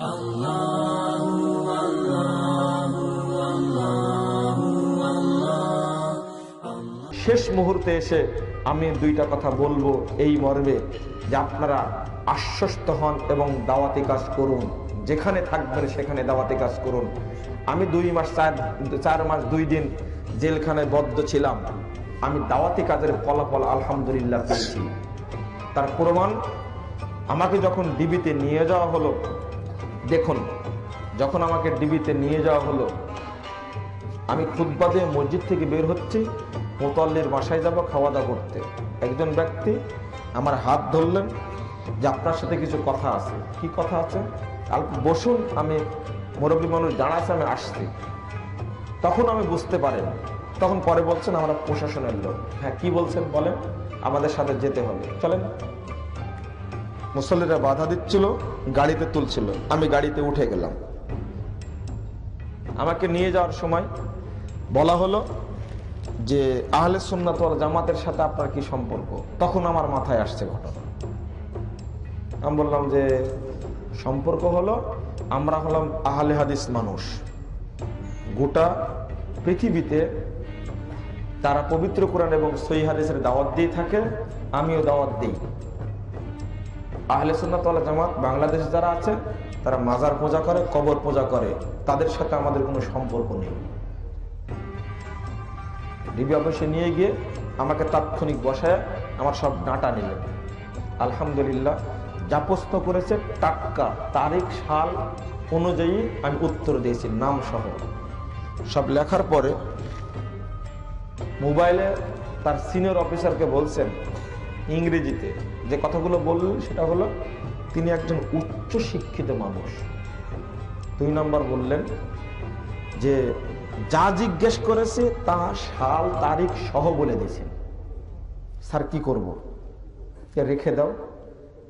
শেষ মুহূর্তে এসে আমি দুইটা কথা বলব এই মর্মে যে আপনারা আশ্বস্ত হন এবং দাওয়াতি কাজ করুন। যেখানে থাকবেন সেখানে দাওয়াতি কাজ করুন। আমি দুই মাস, চার চার মাস, দুই দিন জেলখানায় বদ্ধ ছিলাম। আমি দাওয়াতি কাজের ফলাফল আলহামদুলিল্লাহ পেয়েছি। তার প্রমাণ, আমাকে যখন ডিবিতে নিয়ে যাওয়া হলো দেখুন, যখন আমাকে ডিবিতে নিয়ে যাওয়া হলো, আমি খুদ্বাদে মসজিদ থেকে বের হচ্ছি, মোতাল্লির বাসায় যাব খাওয়া দাওয়া করতে। একজন ব্যক্তি আমার হাত ধরলেন যে আপনার সাথে কিছু কথা আছে। কি কথা আছে? বসুন, আমি মুরব্বী মানুষ জানাচ্ছে আমি আসছি। তখন আমি বুঝতে পারি না। তখন পরে বলছেন, আমরা প্রশাসনের লোক। হ্যাঁ কি বলছেন বলেন? আমাদের সাথে যেতে হবে। চলেন। মুসল্লিরা বাধা দিচ্ছিল, গাড়িতে তুলছিল। আমি গাড়িতে উঠে গেলাম। আমাকে নিয়ে যাওয়ার সময় বলা হলো যে, আহলে সুন্নাত ওয়াল জামাতের সাথে আপনার কি সম্পর্ক? তখন আমার মাথায় আসছে ঘটনা। আমি বললাম যে, সম্পর্ক হলো, আমরা হলাম আহলে হাদিস মানুষ। গোটা পৃথিবীতে তারা পবিত্র কোরআন এবং সহি হাদিসের দাওয়াত দিয়ে থাকে, আমিও দাওয়াত দিই। আহলে সুন্নাত ওয়াল জামাত বাংলাদেশ যারা আছে তারা মাজার পূজা করে, কবর পূজা করে। তাদের সাথে আমাদের কোনো সম্পর্ক নেই। ডিবি অফিসে নিয়ে গিয়ে আমাকে তাৎক্ষণিক বসায়, আমার সব ডাটা নিলেন। আলহামদুলিল্লাহ যা প্রশ্ন করেছে টাক্কা, তারিখ, সাল অনুযায়ী আমি উত্তর দিয়েছি নাম সহ সব লেখার পরে মোবাইলে তার সিনিয়র অফিসারকে বলছেন, ইংরেজিতে যে কথাগুলো বললেন, সেটা হলো, তিনি একজন উচ্চ শিক্ষিত মানুষ। দুই নম্বর বললেন যে, যা জিজ্ঞেস করেছে, তা সাল, তারিখ সহ বলে দিয়েছেন স্যার, কি করব? রেখে দাও।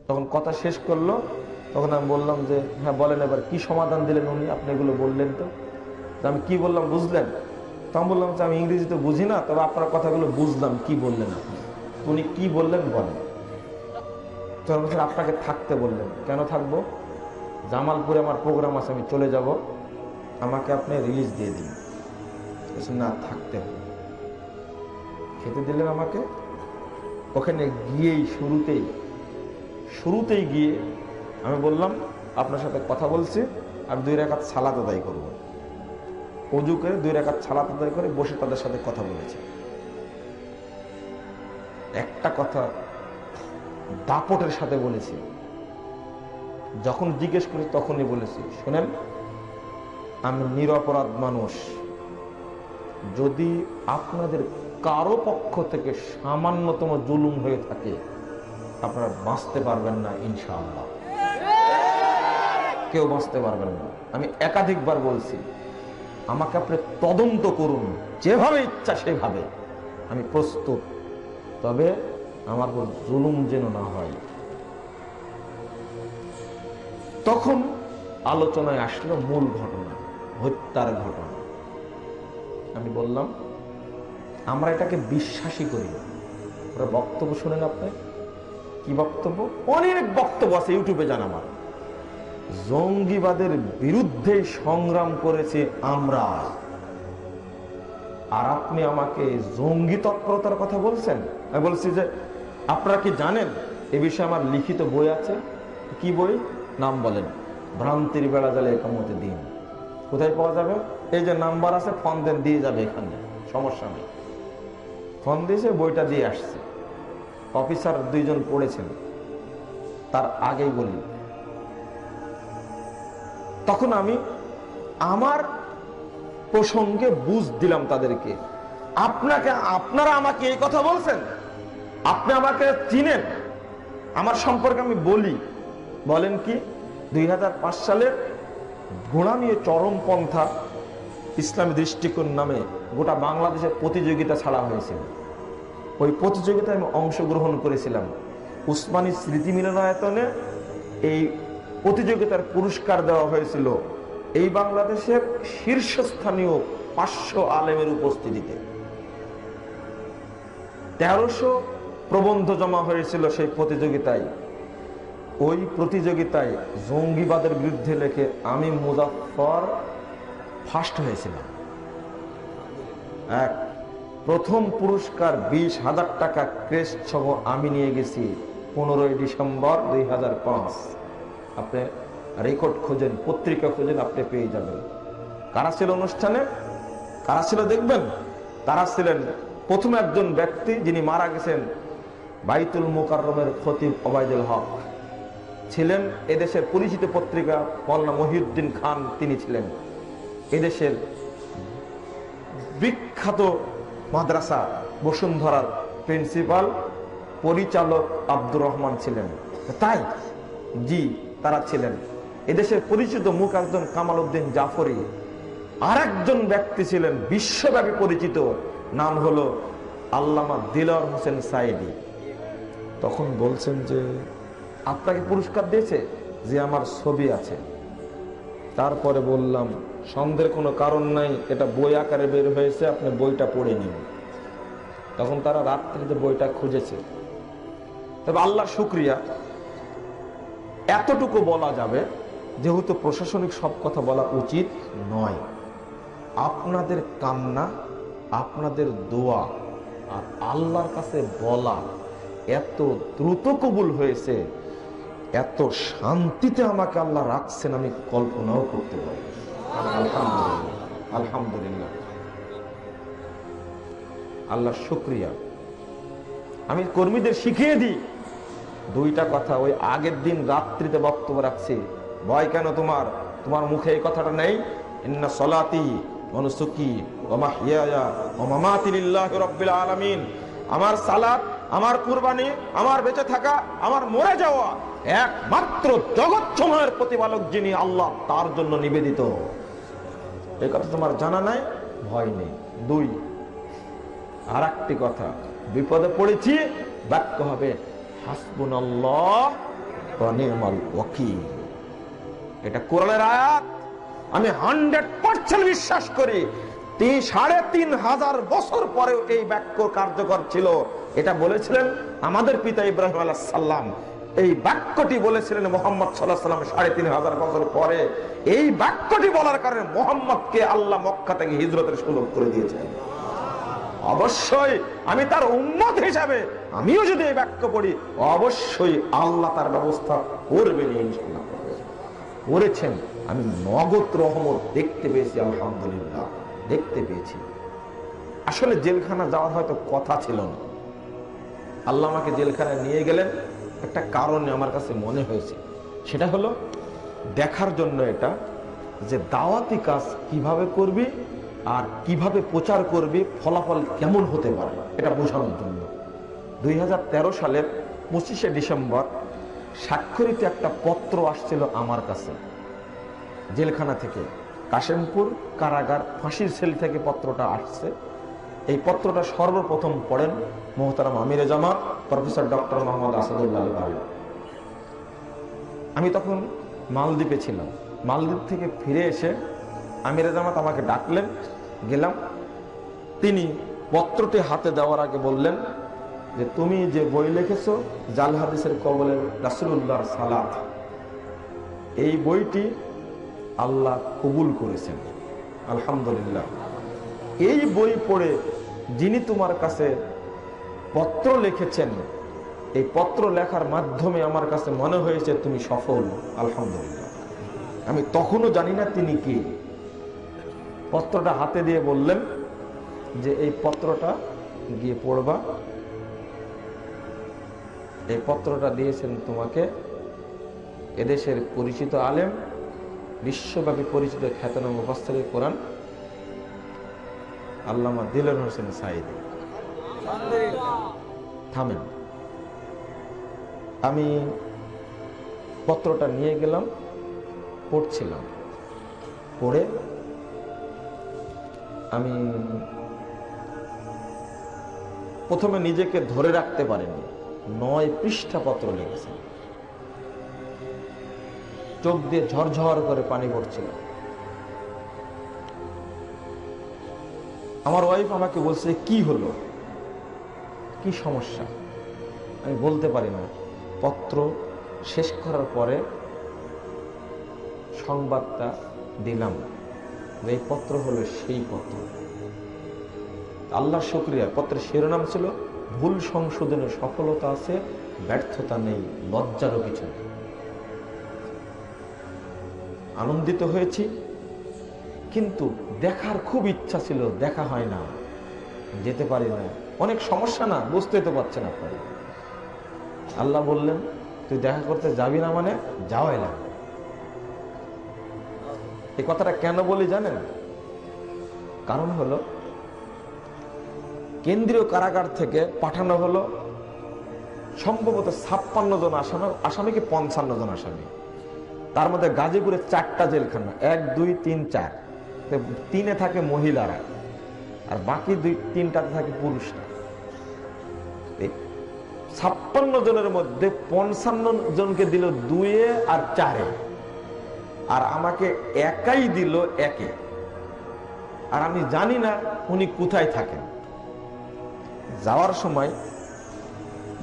তখন কথা শেষ করল। তখন আমি বললাম যে হ্যাঁ বলেন এবার, কি সমাধান দিলেন উনি? আপনি এগুলো বললেন তো। আমি কি বললাম, বুঝলেন? তখন বললাম যে, আমি ইংরেজিতে বুঝি না, তবে আপনার কথাগুলো বুঝলাম, কি বললেন আপনি? উনি কি বললেন, বলেন। তখন বলছেন আপনাকে থাকতে বললেন। কেন থাকব? জামালপুরে আমার প্রোগ্রাম আছে, আমি চলে যাব। আমাকে আপনি রিলিজ দিয়ে দিন। না, থাকতে হবে। খেতে দিলেন আমাকে। ওখানে গিয়েই, শুরুতেই শুরুতেই গিয়ে আমি বললাম, আপনার সাথে কথা বলছি, আর দুই রেখাত সালাত আদায় করব। অজু করে দুই রেখাত সালাত আদায় করে বসে তাদের সাথে কথা বলেছি। একটা কথা দাপটের সাথে বলেছি। যখন জিজ্ঞেস করি তখনই বলেছি, শোনেন, আমি নিরপরাধ মানুষ। যদি আপনাদের কারও পক্ষ থেকে সামান্যতম জুলুম হয়ে থাকে, আপনারা বাঁচতে পারবেন না, ইনশাআল্লাহ। কেউ বাঁচতে পারবেন না। আমি একাধিকবার বলছি, আমাকে আপনি তদন্ত করুন, যেভাবে ইচ্ছা সেভাবে। আমি প্রস্তুত। তবে আমার উপর জুলুম যেন না হয়। তখন আলোচনায় আসলো মূল ঘটনা, হত্যার ঘটনা। আমি বললাম, আমরা এটাকে বিশ্বাসই করি না। ওরা বক্তব্য শুনেন আপনি? কি বক্তব্য? অনেক বক্তব্য আছে, ইউটিউবে জানা আমার। জঙ্গিবাদের বিরুদ্ধে সংগ্রাম করেছে আমরা। আর আপনি আমাকে জঙ্গি তৎপরতার কথা বলছেন? আমি বলছি যে আপনারা কি জানেন? এ বিষয়ে আমার লিখিত বই আছে। কি বই? নাম বলেন। ভ্রান্তির বেড়া জালে একামতে দিন। কোথায় পাওয়া যাবে? এই যে নাম্বার আছে ফোন দেন দিয়ে যাবে এখানে। সমস্যা নেই। ফোন দিয়েছে বইটা দিয়ে আসছে। অফিসার দুইজন পড়েছেন। তার আগেই বলি। তখন আমি আমার প্রসঙ্গে বুঝ দিলাম তাদেরকে। আপনাকে, আপনারা আমাকে এই কথা বলছেন? আপনি আমাকে চিনেন? আমার সম্পর্কে আমি বলি। বলেন কি, দুই সালের ঘোড়া নিয়ে চরমপন্থা ইসলামী দৃষ্টিকোণ নামে গোটা বাংলাদেশের প্রতিযোগিতা ছাড়া হয়েছিল। ওই প্রতিযোগিতায় আমি অংশগ্রহণ করেছিলাম। উসমানী স্মৃতি মিলনায়তনে এই প্রতিযোগিতার পুরস্কার দেওয়া হয়েছিল এই বাংলাদেশের শীর্ষস্থানীয় পাঁচশো আলেমের উপস্থিতিতে। তেরোশো প্রবন্ধ জমা হয়েছিল সেই প্রতিযোগিতায়। ওই প্রতিযোগিতায় জঙ্গিবাদের বিরুদ্ধে লেখে আমি মুজাফর ফার্স্ট হয়েছিলাম। এক, প্রথম পুরস্কার বিশ হাজার টাকা ক্রেস্ট সহ আমি নিয়ে গেছি পনেরোই ডিসেম্বর দুই হাজার পাঁচ। আপনি রেকর্ড খোঁজেন, পত্রিকা খোঁজেন, আপনি পেয়ে যাবেন। কারা ছিল অনুষ্ঠানে? কারা ছিল দেখবেন? তারা ছিলেন প্রথম একজন ব্যক্তি যিনি মারা গেছেন বাইতুল মোকাররমের খতিব ওবায়দুল হক ছিলেন এদেশের পরিচিত পত্রিকা মল্লা মহিউদ্দিন খান, তিনি ছিলেন এদেশের বিখ্যাত মাদ্রাসা বসুন্ধরার প্রিন্সিপাল পরিচালক আব্দুর রহমান ছিলেন। তাই জি, তারা ছিলেন। এদেশের পরিচিত মুখ একজন কামাল উদ্দিন জাফরি আর একজন ব্যক্তি ছিলেন বিশ্বব্যাপী পরিচিত, নাম হলো আল্লামা দিলর হোসেন সাইদি তখন বলছেন যে, আপনাকে পুরস্কার দিয়েছে যে আমার ছবি আছে। তারপরে বললাম, সন্দেহের কোনো কারণ নাই, এটা বই আকারে বের হয়েছে, আপনি বইটা পড়ে নিন। তখন তারা রাত্রিতে বইটা খুঁজেছে। তবে আল্লাহ শুক্রিয়া, এতটুকু বলা যাবে, যেহেতু প্রশাসনিক সব কথা বলা উচিত নয়। আপনাদের কান্না, আপনাদের দোয়া আর আল্লাহর কাছে বলা এত দ্রুত কবুল হয়েছে, এত শান্তিতে আমাকে আল্লাহ রাখছেন, আমি কল্পনাও করতে পারি আলহামদুলিল্লাহ। আলহামদুলিল্লাহ। আল্লাহ শুক্রিয়া। আমি কর্মীদের শিখিয়ে দিই। দুইটা কথা, ওই আগের দিন রাত্রিতে বক্তব্য রাখছি। ভয় কেন তোমার? তোমার মুখে এই কথাটা নেই? ইন্না সলাতি মনুসুকি ওমা হিয়া ওমামাতি লিল্লাহি রাব্বিল আলামিন। আমার সালাত আমার কুরবানি, আমার বেঁচে থাকা, আমার মরে যাওয়া একমাত্র জগৎ সময়ের প্রতিপালক যিনি আল্লাহ, তার জন্য নিবেদিত। এই কথা তোমার জানা নাই? ভয় নেই। দুই আর একটি কথা। বিপদে পড়েছি, বাক্য হবে হাসবুন এটা কোরআনের আয়াত। আমি হান্ড্রেড পার্সেন্ট বিশ্বাস করি সাড়ে তিন হাজার বছর পরেও এই বাক্য কার্যকর ছিল। এটা বলেছিলেন আমাদের পিতা ইব্রাহিম আলাহ সাল্লাম এই বাক্যটি বলেছিলেন মোহাম্মদ সাল্লাহ সাল্লাম সাড়ে তিন হাজার বছর পরে। এই বাক্যটি বলার কারণে মোহাম্মদকে আল্লাহ মক্কা থেকে হিজরতের সুযোগ করে দিয়েছেন। অবশ্যই আমি তার উন্মত হিসাবে আমিও যদি এই বাক্য পড়ি, অবশ্যই আল্লাহ তার ব্যবস্থা করবেন ইনশাল্লাহ করেছেন। আমি নগদ রহমত দেখতে পেয়েছি, আলহামদুলিল্লাহ, দেখতে পেয়েছি। আসলে জেলখানা যাওয়ার হয়তো কথা ছিল না। আল্লাহ আমাকে জেলখানায় নিয়ে গেলেন। একটা কারণে আমার কাছে মনে হয়েছে। সেটা হলো, দেখার জন্য এটা যে দাওয়াতি কাজ কীভাবে করবি আর কীভাবে প্রচার করবি, ফলাফল কেমন হতে পারে, এটা বোঝানোর জন্য। দুই হাজার তেরো সালের পঁচিশে ডিসেম্বর স্বাক্ষরিত একটা পত্র আসছিল আমার কাছে। জেলখানা থেকে। কাশেমপুর কারাগার ফাঁসির সেল থেকে পত্রটা আসছে। এই পত্রটা সর্বপ্রথম পড়েন মোহতারাম আমিরে জামাত, প্রফেসর ডক্টর মোহাম্মদ আসাদুল্লাহ আলী আমি তখন মালদ্বীপে ছিলাম। মালদ্বীপ থেকে ফিরে এসে আমিরে জামাত আমাকে ডাকলেন, গেলাম। তিনি পত্রটি হাতে দেওয়ার আগে বললেন যে, তুমি যে বই লিখেছো, জাল হাদিসের কবলের রাসুল্লাহর সালাত, এই বইটি আল্লাহ কবুল করেছেন। আলহামদুলিল্লাহ। এই বই পড়ে যিনি তোমার কাছে পত্র লিখেছেন। এই পত্র লেখার মাধ্যমে আমার কাছে মনে হয়েছে তুমি সফল। আলহামদুলিল্লাহ। আমি তখনও জানি না তিনি কি। পত্রটা হাতে দিয়ে বললেন যে, এই পত্রটা গিয়ে পড়বা। এই পত্রটা দিয়েছেন তোমাকে এদেশের পরিচিত আলেম, বিশ্বব্যাপী পরিচিত খ্যাতনাম মুফাসসির কোরআন আল্লামা দিলের হোসেন সাইদি থামেন। আমি পত্রটা নিয়ে গেলাম, পড়ছিলাম। পড়ে আমি প্রথমে নিজেকে ধরে রাখতে পারিনি। নয় পৃষ্ঠা পত্র লিখেছেন চোখ দিয়ে ঝরঝর করে পানি পড়ছিল। আমার ওয়াইফ আমাকে বলছে, কি হলো? কি সমস্যা? আমি বলতে পারি না। পত্র শেষ করার পরে সংবাদটা দিলাম যে এই পত্র হলো সেই পত্র। আল্লাহ শুক্রিয়া, পত্রের শিরোনাম ছিল, ভুল সংশোধনে সফলতা আছে, ব্যর্থতা নেই, লজ্জারও কিছু নেই। আনন্দিত হয়েছি, কিন্তু দেখার খুব ইচ্ছা ছিল, দেখা হয় না। যেতে পারি না। অনেক সমস্যা না, বুঝতে তো পারছেন আপনারা। আল্লাহ বললেন, তুই দেখা করতে যাবি না মানে যাওয়াই লাগবে। এই কথাটা কেন বলি জানেন? কারণ হলো, কেন্দ্রীয় কারাগার থেকে পাঠানো হলো সম্ভবত ছাপ্পান্ন জন আসামি আসামি কি পঞ্চান্ন জন আসামি? তার মধ্যে গাজীপুরে চারটা জেলখানা, এক, দুই, তিন, চার। তিনে থাকে মহিলারা, আর বাকি দুই, তিনটাতে থাকে পুরুষরা। ছাপ্পান্ন জনের মধ্যে পঞ্চান্ন জনকে দিল দুয়ে আর চারে। আর আমাকে একাই দিল একে। আর আমি জানি না উনি কোথায় থাকেন। যাওয়ার সময়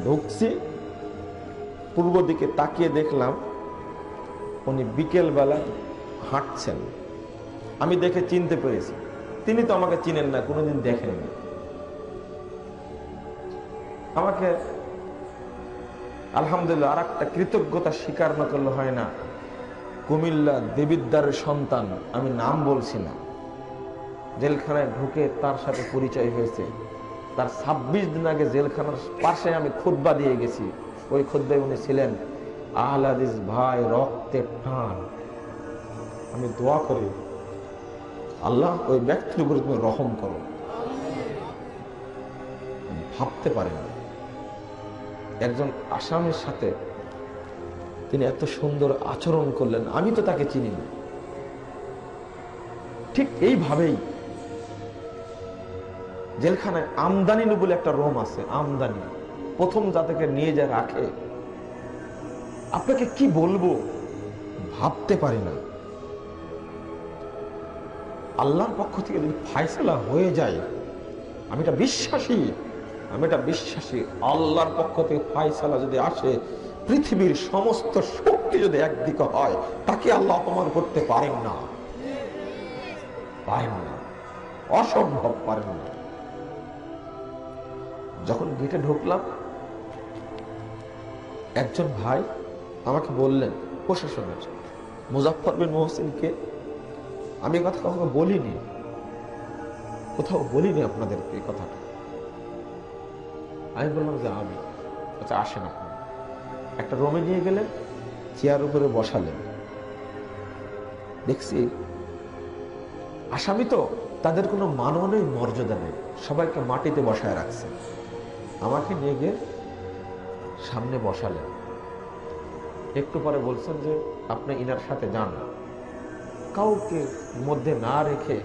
ঢুকছি, পূর্ব দিকে তাকিয়ে দেখলাম উনি বিকেলবেলা হাঁটছেন। আমি দেখে চিনতে পেরেছি। তিনি তো আমাকে চিনেন না, কোনোদিন দেখেননি। আমাকে আলহামদুলিল্লাহ আর একটা কৃতজ্ঞতা স্বীকার না করলে হয় না। কুমিল্লা দেবিদ্দারের সন্তান, আমি নাম বলছি না। জেলখানায় ঢুকে তার সাথে পরিচয় হয়েছে। তার ২৬ দিন আগে জেলখানার পাশে আমি খুদ্া দিয়ে গেছি। ওই খুদ্ায় উনি ছিলেন আহলাদিস ভাই রক্তের টান আমি দোয়া করি, আল্লাহ ওই ব্যক্তির উপরে তুমি রহম করো। ভাবতে পারেন। একজন আসামের সাথে তিনি এত সুন্দর আচরণ করলেন, আমি তো তাকে চিনি না ঠিক এইভাবেই জেলখানায় আমদানি বলে একটা রোম আছে, আমদানি। প্রথম যাদেরকে নিয়ে যায় রাখে, আপনাকে কি বলব? ভাবতে পারি না। আল্লাহর পক্ষ থেকে যদি ফায়সালা হয়ে যায়, আমি এটা বিশ্বাসী। আমি এটা বিশ্বাসী, আল্লাহর পক্ষ থেকে ফাইসালা যদি আসে, পৃথিবীর সমস্ত শক্তি যদি একদিকে হয়, তাকে আল্লাহ অপমান করতে পারেন না। পারেন না। অসম্ভব পারেন না। যখন গেটে ঢুকলাম, একজন ভাই আমাকে বললেন, প্রশাসনের মুজাফর বিন মোহসিনকে, আমি কথা কখনো বলিনি, কোথাও বলিনি আপনাদেরকে এই কথাটা। আমি বললাম যে আমি। আচ্ছা আসেন আপনি। একটা রুমে নিয়ে গেলেন চেয়ার উপরে বসালেন। দেখছি, আসামি তো, তাদের কোনো মাননীয় মর্যাদা নেই। সবাইকে মাটিতে বসায় রাখছে। আমাকে নিয়ে গিয়ে সামনে বসালেন। একটু পরে বলছেন যে, আপনি ইনার সাথে যান কাউকে মধ্যে না রেখে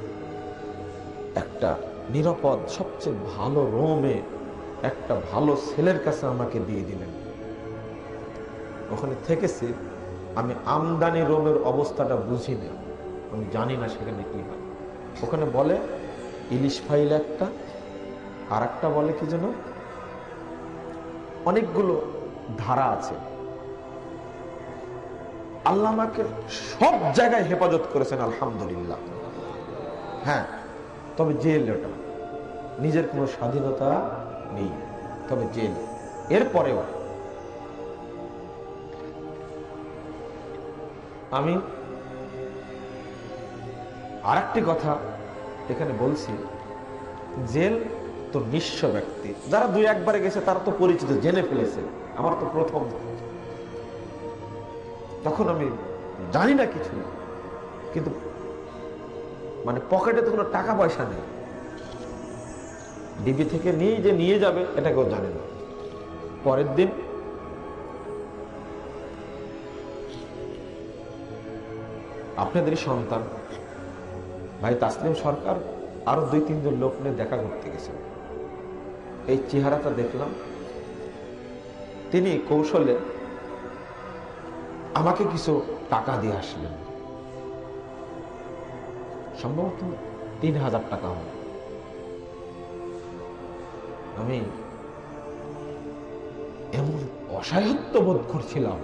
একটা নিরাপদ, সবচেয়ে ভালো রোমে একটা ভালো ছেলের কাছে আমাকে দিয়ে দিলেন। ওখানে থেকেছি, আমি আমদানি রোমের অবস্থাটা বুঝি না। আমি জানি না সেখানে কি হয়। ওখানে বলে, ইলিশ ফাইল একটা আর একটা বলে কি যেন? অনেকগুলো ধারা আছে। আল্লাহ আমাকে সব জায়গায় হেফাজত করেছেন, আলহামদুলিল্লাহ। হ্যাঁ তবে জেল ওটা। নিজের কোনো স্বাধীনতা নেই, তবে জেল। এরপরেও আমি আর কথা এখানে বলছি। জেল তো নিঃস্ব ব্যক্তি। যারা দুই একবারে গেছে, তারা তো পরিচিত জেনে ফেলেছে। আমার তো প্রথম। তখন আমি জানি না কিছু কিন্তু মানে পকেটে তো কোনো টাকা পয়সা নেই। ডিবি থেকে নিয়ে যে নিয়ে যাবে, এটা কেউ জানে না। পরের দিন আপনাদেরই সন্তান, ভাই তাসলিম সরকার আরও দুই তিনজন লোক নিয়ে দেখা করতে গেছেন। এই চেহারাটা দেখলাম। তিনি কৌশলে আমাকে কিছু টাকা দিয়ে আসলেন। সম্ভবত তিন হাজার টাকা হবে। আমি এমন অসহায়ত্ব বোধ করছিলাম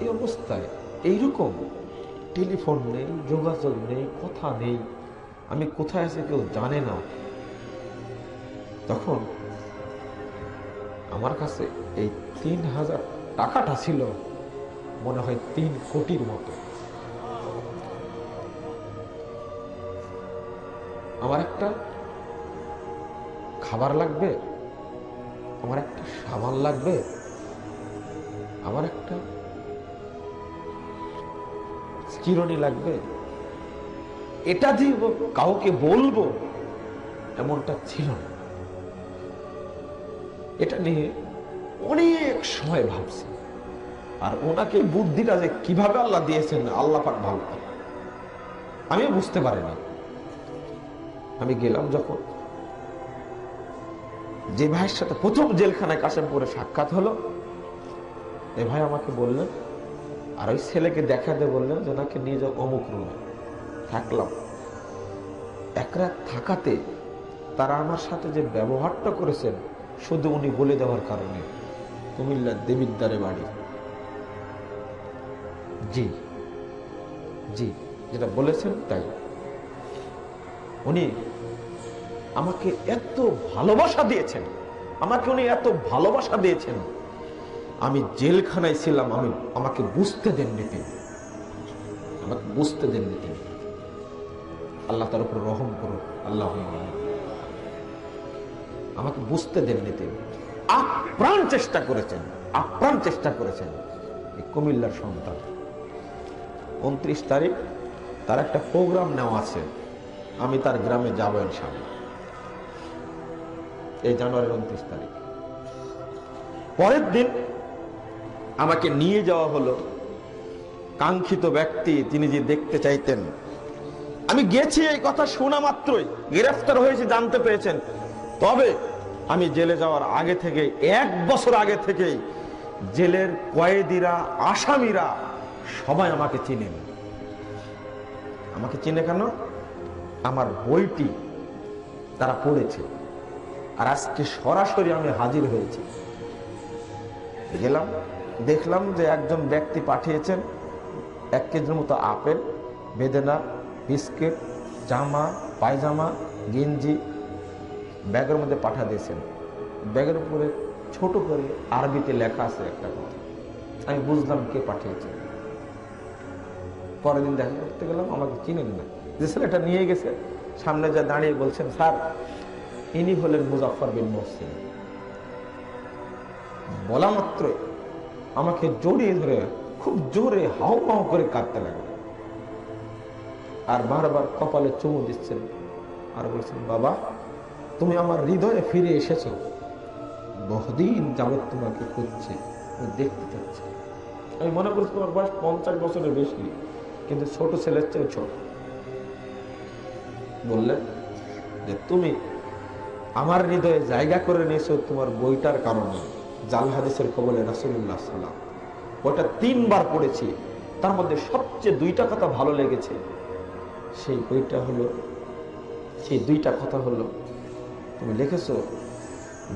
এই অবস্থায় এইরকম টেলিফোন নেই, যোগাযোগ নেই, কথা নেই, আমি কোথায় আছে কেউ জানে না। তখন আমার কাছে এই তিন হাজার টাকাটা ছিল, মনে হয় তিন কোটির মতো। আমার একটা খাবার লাগবে? আমার একটা সাবান লাগবে? আমার একটা চিরনি লাগবে? এটা দিয়ে কাউকে বলব, এমনটা ছিল না। এটা নিয়ে অনেক সময় ভাবছি। আর ওনাকে বুদ্ধিটা যে কীভাবে আল্লাহ দিয়েছেন, আল্লাহ পাক ভালো আমি বুঝতে পারিনি। আমি গেলাম যখন যে ভাইয়ের সাথে প্রথম জেলখানায় কাশেমপুরে সাক্ষাৎ হলো, এ ভাই আমাকে বললেন আর ওই ছেলেকে দেখা দেখাতে বললেন যে ওনাকে নিয়ে যাও অমুক রুমে। থাকলাম। এক রাত থাকাতে তারা আমার সাথে যে ব্যবহারটা করেছেন, শুধু উনি বলে দেওয়ার কারণে কুমিল্লার দেবিদ্বারে বাড়ি। জি জি, যেটা বলেছেন তাই। উনি আমাকে এত ভালোবাসা দিয়েছেন। আমাকে উনি এত ভালোবাসা দিয়েছেন। আমি জেলখানায় ছিলাম, আমি, আমাকে বুঝতে দেননি তিনি। আমাকে বুঝতে দেননি তিনি। আল্লাহ তার উপর রহম করুন আল্লাহ আমাকে বুঝতে দেননি তিনি। আপ্রাণ চেষ্টা করেছেন, আপ্রাণ চেষ্টা করেছেন কুমিল্লার সন্তান। উনত্রিশ তারিখ তার একটা প্রোগ্রাম নেওয়া আছে। আমি তার গ্রামে যাব ইনশাল্লাহ এই জানুয়ারির উনত্রিশ তারিখ। পরের দিন আমাকে নিয়ে যাওয়া হলো। কাঙ্ক্ষিত ব্যক্তি তিনি যে দেখতে চাইতেন। আমি গেছি, এই কথা শোনা মাত্রই। গ্রেফতার হয়েছে, জানতে পেরেছেন। তবে আমি জেলে যাওয়ার আগে থেকে, এক বছর আগে থেকেই জেলের কয়েদিরা, আসামিরা সবাই আমাকে চিনেন। আমাকে চিনে কেন? আমার বইটি তারা পড়েছে। আর আজকে সরাসরি আমি হাজির হয়েছি। গেলাম, দেখলাম যে একজন ব্যক্তি পাঠিয়েছেন এক কেজির মতো আপেল, বেদেনা, বিস্কিট, জামা, পায়জামা, গেঞ্জি, ব্যাগের মধ্যে পাঠা দিয়েছেন। ব্যাগের উপরে ছোট করে আরবিতে লেখা আছে একটা কথা। আমি বুঝলাম কে পাঠিয়েছে। পরের দিন দেখা করতে গেলাম, আমাকে চিনেন না। যে ছেলেটা নিয়ে গেছে, সামনে যা দাঁড়িয়ে বলছেন, স্যার ইনি হলেন মুজাফর বিন মহসিন। বলা মাত্র আমাকে জড়িয়ে ধরে, খুব জোরে হাও মাও করে কাঁদতে লাগল। আর বারবার কপালে চুমু দিচ্ছেন আর বলছেন, বাবা, তুমি আমার হৃদয়ে ফিরে এসেছ। বহুদিন যাবৎ তোমাকে খুঁজছে দেখতে চাচ্ছি। আমি মনে করছি তোমার বয়স পঞ্চাশ বছরের বেশি, কিন্তু ছোট ছেলের চেয়েও ছোট। বললেন যে, তুমি আমার হৃদয়ে জায়গা করে নিয়েছো তোমার বইটার কারণে। জাল হাদিসের কবলে রাসুল্লাহ সাল্লাম ওটা তিনবার পড়েছি। তার মধ্যে সবচেয়ে দুইটা কথা ভালো লেগেছে। সেই বইটা হলো, সেই দুইটা কথা হলো, তুমি লিখেছ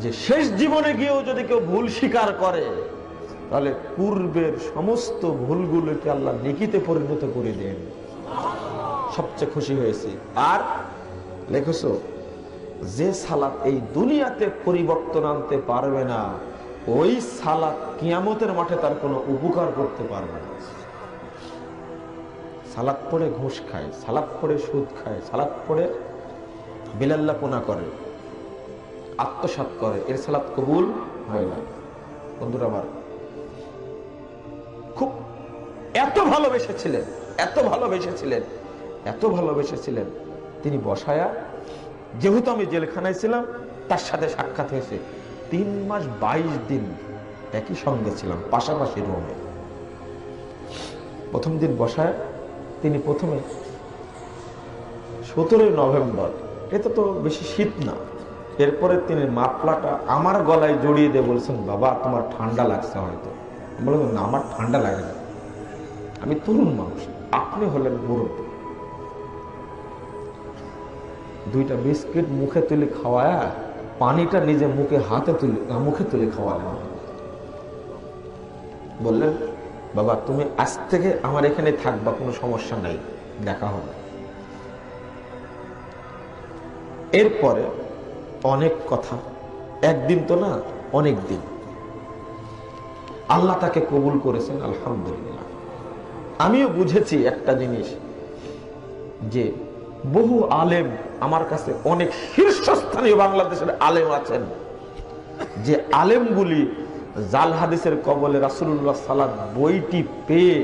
যে শেষ জীবনে গিয়েও যদি কেউ ভুল স্বীকার করে, তাহলে পূর্বের সমস্ত ভুলগুলোকে আল্লাহ নিকিতে পরিণত করে দেন। সবচেয়ে খুশি হয়েছে। আর লেখছ যে সালাত এই দুনিয়াতে পরিবর্তন আনতে পারবে না, ওই সালাত কিয়ামতের মাঠে তার কোনো উপকার করতে পারবে না। সালাদ পড়ে ঘুষ খায় সালাদ পড়ে সুদ খায় সালাদ পড়ে বিলাল্লাপনা করে আত্মসাত করে, এর সালাদ কবুল হয় না। বন্ধুরা আমার, খুব এত ভালোবেসেছিলেন এত ভালোবেসেছিলেন এত ভালোবেসেছিলেন, তিনি বসায়া যেহেতু আমি জেলখানায় ছিলাম, তার সাথে সাক্ষাৎ হয়েছে। তিন মাস বাইশ দিন একই সঙ্গে ছিলাম, পাশাপাশি রুমে। প্রথম দিন বসায়, তিনি প্রথমে সতেরোই নভেম্বর, এটা তো বেশি শীত না। এরপরে তিনি মাপলাটা আমার গলায় জড়িয়ে দিয়ে বলছেন, বাবা, তোমার ঠান্ডা লাগছে হয়তো। বললাম, না, আমার ঠান্ডা লাগে না। আমি তরুণ মানুষ, আপনি হলেন মুরব্বী। দুইটা বিস্কিট মুখে তুলে খাওয়ায়, পানিটা নিজে মুখে, হাতে তুলে মুখে তুলে খাওয়ালেন বললেন বাবা, তুমি আজ থেকে আমার এখানে থাকবা, কোনো সমস্যা নাই, দেখা হবে। এরপরে অনেক কথা, একদিন তো না, অনেক দিন। আল্লাহ তাকে কবুল করেছেন, আলহামদুলিল্লাহ। আমিও বুঝেছি একটা জিনিস, যে বহু আলেম আমার কাছে অনেক শীর্ষস্থানীয় বাংলাদেশের আলেম আছেন। যে আলেমগুলি জাল হাদিসের কবলে রাসুল্লাহ সালাদ বইটি পেয়ে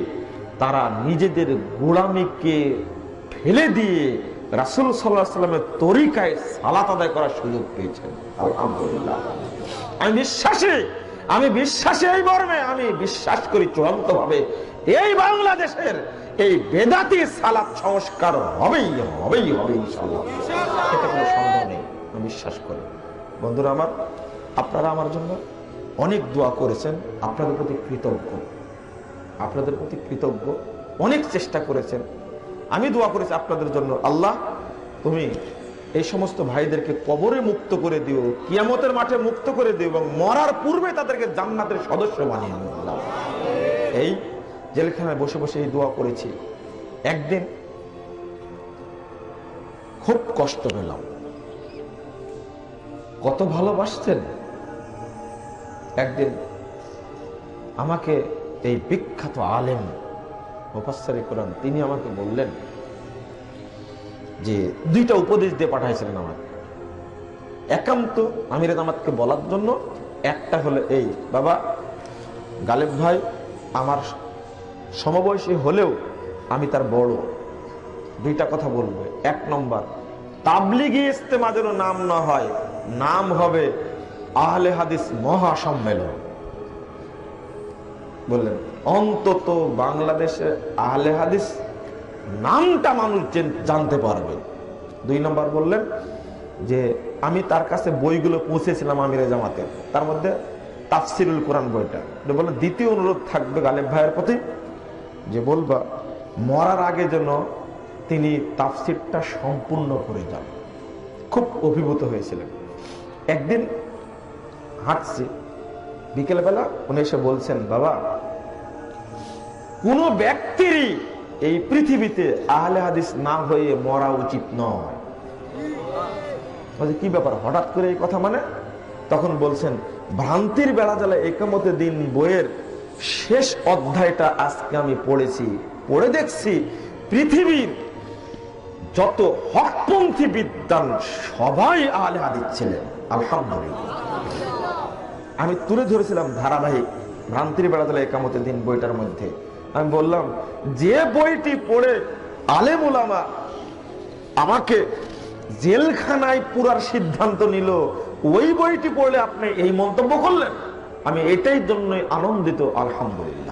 তারা নিজেদের গোড়ামিকে ফেলে দিয়ে রাসুল সাল্লাহ সাল্লামের তরিকায় সালাত আদায় করার সুযোগ পেয়েছেন। আলহামদুলিল্লাহ। আমি বিশ্বাসী আমি বিশ্বাসী এই মর্মে, আমি বিশ্বাস করি চূড়ান্ত এই বাংলাদেশের এই বেদাতি সালাত সংস্কার হবেই হবেই হবে ইনশাল্লাহ এটা কোনো সন্দেহ নেই, আমি বিশ্বাস করি। বন্ধুরা আমার, আপনারা আমার জন্য অনেক দোয়া করেছেন, আপনাদের প্রতি কৃতজ্ঞ। আপনাদের প্রতি কৃতজ্ঞ, অনেক চেষ্টা করেছেন। আমি দোয়া করেছি আপনাদের জন্য, আল্লাহ, তুমি এই সমস্ত ভাইদেরকে কবরে মুক্ত করে দিও, কিয়ামতের মাঠে মুক্ত করে দিও এবং মরার পূর্বে তাদেরকে জান্নাতের সদস্য বানিয়ে আল্লাহ। এই জেলখানায় বসে বসে এই দোয়া করেছি। একদিন খুব কষ্ট পেলাম। কত ভালোবাসতেন। একদিন আমাকে এই বিখ্যাত আলেম মুফাসসারে কোরআন, তিনি আমাকে বললেন যে, দুইটা উপদেশ দিয়ে পাঠাইছিলেন আমাকে। একান্ত আমির আমাকে বলার জন্য একটা হলো এই, বাবা, গালেব ভাই, আমার সমবয়সী হলেও আমি তার বড়। দুইটা কথা বলব। এক নম্বর, তাবলিগি ইস্তেমা যেন নাম না হয়, নাম হবে আহলে হাদিস মহাসম্মেলন। বললেন, অন্তত বাংলাদেশে আহলে হাদিস নামটা মানুষ জানতে পারবে। দুই নম্বর বললেন যে, আমি তার কাছে বইগুলো পৌঁছেছিলাম আমিরে জামাতে তার মধ্যে তাফসিরুল কোরআন বইটা। বললেন, দ্বিতীয় অনুরোধ থাকবে গালেব ভাইয়ের প্রতি। যে বলবা, মরার আগে যেন তিনি তাফসিরটা সম্পূর্ণ করে যান। খুব অভিভূত হয়েছিলেন। একদিন হাঁটছি, বিকেলবেলা উনি এসে বলছেন, বাবা, কোন ব্যক্তিরই এই পৃথিবীতে আহলে হাদিস না হয়ে মরা উচিত নয়। কি ব্যাপার? হঠাৎ করে এই কথা মানে? তখন বলছেন, ভ্রান্তির বেলা জ্বালা একামতে দিন বইয়ের শেষ অধ্যায়টা আজকে আমি পড়েছি। পড়ে দেখছি পৃথিবীর যত হকপন্থী বিদ্যান সবাই আহলে হাদিস ছিলেন। আলহামদুলিল্লাহ। আমি তুলে ধরেছিলাম ধারাবাহিক ভ্রান্তির বেড়াতলা একামতের দিন বইটার মধ্যে। আমি বললাম, যে বইটি পড়ে আলেম ওলামা আমাকে জেলখানায় পুরার সিদ্ধান্ত নিল, ওই বইটি পড়লে আপনি এই মন্তব্য করলেন? আমি এটাই জন্যই আনন্দিত আলহামদুলিল্লাহ।